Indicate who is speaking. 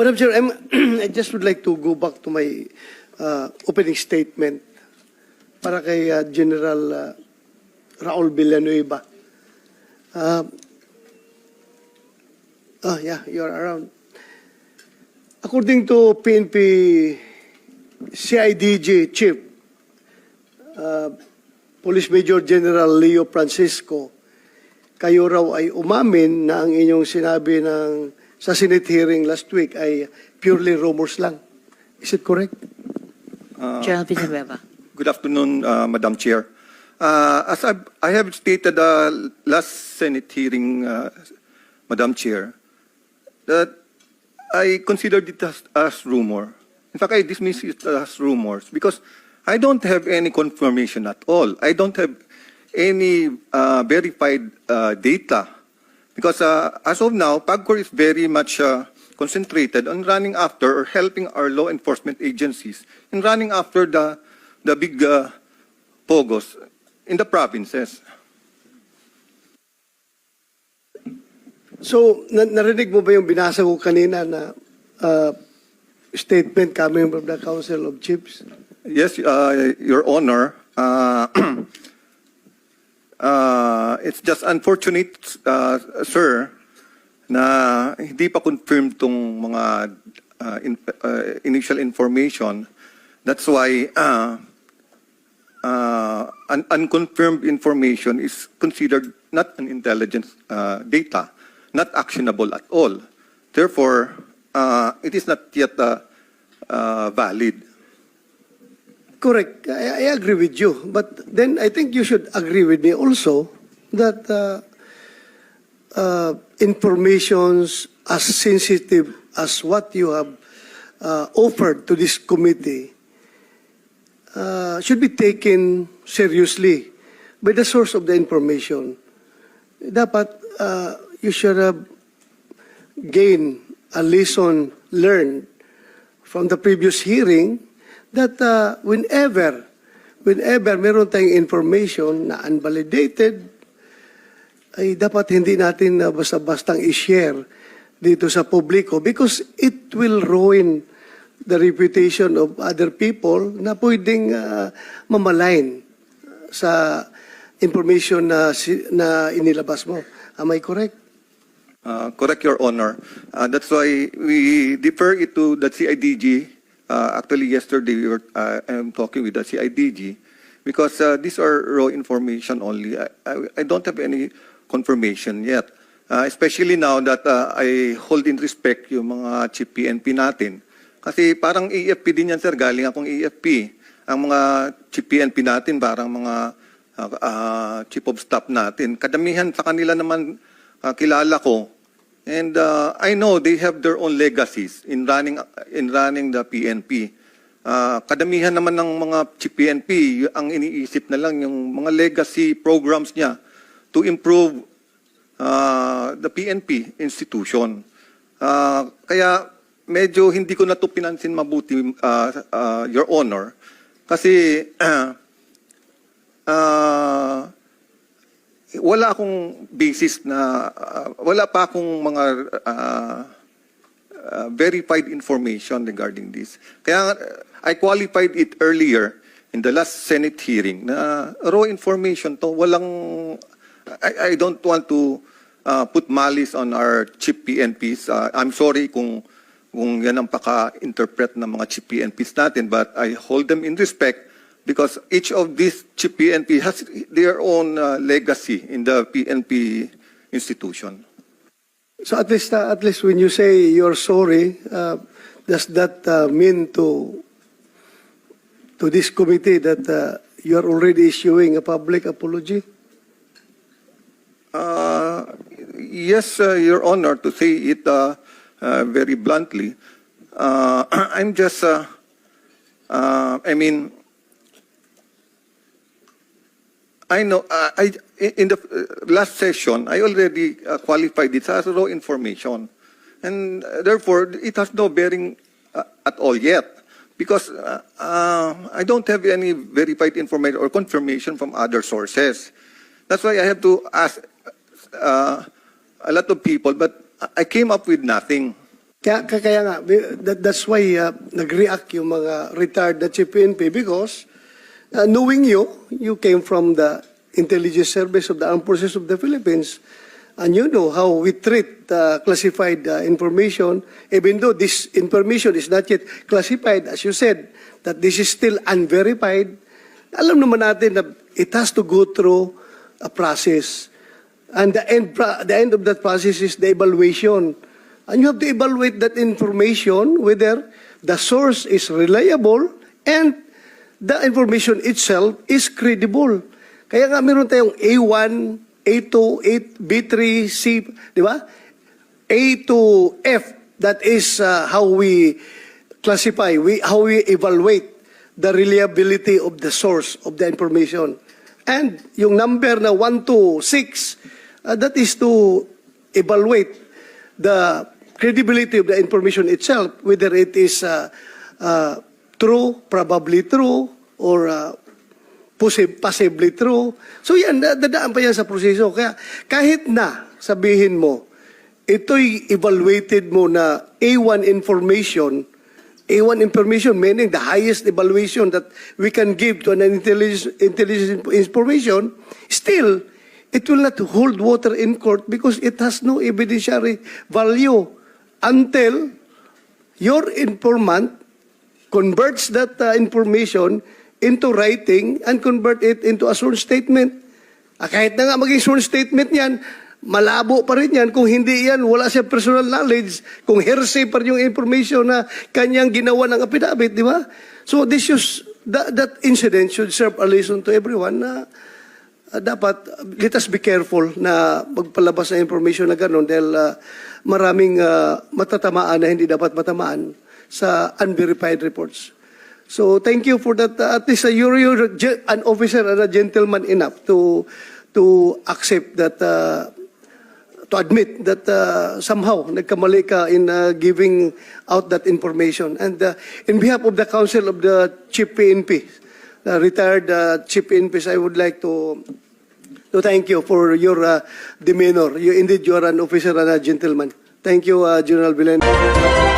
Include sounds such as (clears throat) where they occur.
Speaker 1: Madam Chair, (clears throat) I just would like to go back to my uh, opening statement para kay uh, General uh, Raul Villanueva. Uh, oh, yeah, you're around. According to PNP CIDG Chief, uh, Police Major General Leo Francisco, kayo raw ay umamin na ang inyong sinabi ng sa Senate hearing last week ay purely rumors lang. Is it correct?
Speaker 2: Uh,
Speaker 3: General Villanueva.
Speaker 2: Good afternoon, uh, Madam Chair. Uh, As I've- I have stated uh, last Senate hearing, uh, Madam Chair, that I considered it as, as rumor. In fact, I dismiss it as rumors because I don't have any confirmation at all. I don't have any uh, verified uh, data because uh, as of now, PAGCOR is very much uh, concentrated on running after or helping our law enforcement agencies in running after the the big uh, pogos in the provinces.
Speaker 1: So, na- narinig mo ba yung binasa ko kanina na uh, statement coming from the Council of Chiefs?
Speaker 2: Yes, uh, Your Honor. Uh, (clears throat) it's just unfortunate, uh, sir, na hindi pa confirmed tong mga uh, in- uh, initial information. That's why uh, uh, un- unconfirmed information is considered not an intelligence uh, data, not actionable at all. Therefore, uh, it is not yet uh, uh, valid.
Speaker 1: Correct. I, I agree with you. But then I think you should agree with me also that uh, uh, informations as sensitive as what you have uh, offered to this committee uh, should be taken seriously by the source of the information. Dapat uh, you should have gained a lesson learned from the previous hearing that uh, whenever, whenever meron tayong information na unvalidated, ay dapat hindi natin na basta-bastang i-share dito sa publiko because it will ruin the reputation of other people na pwedeng uh, mamalain sa information na, na inilabas mo. Am I correct?
Speaker 2: Uh, correct, Your Honor. Uh, that's why we defer it to the CIDG. Uh, actually, yesterday we were, uh, I'm talking with the CIDG because uh, these are raw information only. I, I, I don't have any confirmation yet. Uh, especially now that uh, I hold in respect yung mga chief PNP natin. Kasi parang AFP din yan, sir. Galing akong AFP. Ang mga chief PNP natin, parang mga uh, uh, chief of staff natin. Kadamihan sa kanila naman uh, kilala ko. And uh, I know they have their own legacies in running in running the PNP. Uh, kadamihan naman ng mga PNP, ang iniisip na lang yung mga legacy programs niya to improve uh, the PNP institution. Uh, kaya medyo hindi ko na to pinansin mabuti, uh, uh, Your Honor, kasi (clears throat) uh, wala akong basis na, uh, wala pa akong mga uh, uh, verified information regarding this. Kaya uh, I qualified it earlier in the last Senate hearing na raw information to, walang, I, I don't want to uh, put malice on our chief PNPs. Uh, I'm sorry kung, kung yan ang paka-interpret ng mga chief PNPs natin, but I hold them in respect because each of these chief PNP has their own uh, legacy in the PNP institution.
Speaker 1: So at least, uh, at least when you say you're sorry, uh, does that uh, mean to to this committee that uh, you are already issuing a public apology?
Speaker 2: Uh, yes, uh, Your Honor, to say it uh, uh, very bluntly, (clears throat) I'm just, I mean, I know, I, in the last session, I already qualified it as raw information. And therefore, it has no bearing at all yet. Because uh, uh, I don't have any verified information or confirmation from other sources. That's why I have to ask uh, a lot of people, but I came up with nothing.
Speaker 1: Kaya, kaya, nga, that, that's why uh, nag-react yung mga retired na chief PNP because uh, knowing you, you came from the intelligence service of the armed forces of the Philippines, and you know how we treat uh, classified uh, information, even though this information is not yet classified, as you said, that this is still unverified. Alam naman natin na it has to go through a process. And the end, the end of that process is the evaluation. And you have to evaluate that information whether the source is reliable and the information itself is credible. Kaya nga meron tayong A1, A2, A, B3, C, di ba? A to F, that is uh, how we classify, we, how we evaluate the reliability of the source of the information. And yung number na 1 to 6, uh, that is to evaluate the credibility of the information itself, whether it is uh, uh, true, probably true, or uh, possi- possibly true. So yan, da- dadaan pa yan sa proseso. Kaya kahit na sabihin mo, ito'y evaluated mo na A1 information, A1 information meaning the highest evaluation that we can give to an intelligence, intelligence information, still, it will not hold water in court because it has no evidentiary value until your informant converts that uh, information into writing and convert it into a sworn statement. Ah, kahit na nga maging sworn statement niyan, malabo pa rin yan kung hindi yan, wala siya personal knowledge, kung hearsay pa rin yung information na kanyang ginawa ng affidavit, di ba? So this is, that, that incident should serve a lesson to everyone na uh, dapat, let us be careful na magpalabas ng information na gano'n dahil uh, maraming uh, matatamaan na hindi dapat matamaan sa unverified reports. So thank you for that. Uh, at least uh, you're, you're an officer and a gentleman enough to to accept that, uh, to admit that uh, somehow nagkamali ka in uh, giving out that information. And uh, in behalf of the Council of the Chief PNP, the retired uh, Chief PNPs, I would like to to thank you for your uh, demeanor. You indeed you are an officer and a gentleman. Thank you, uh, General Villanueva.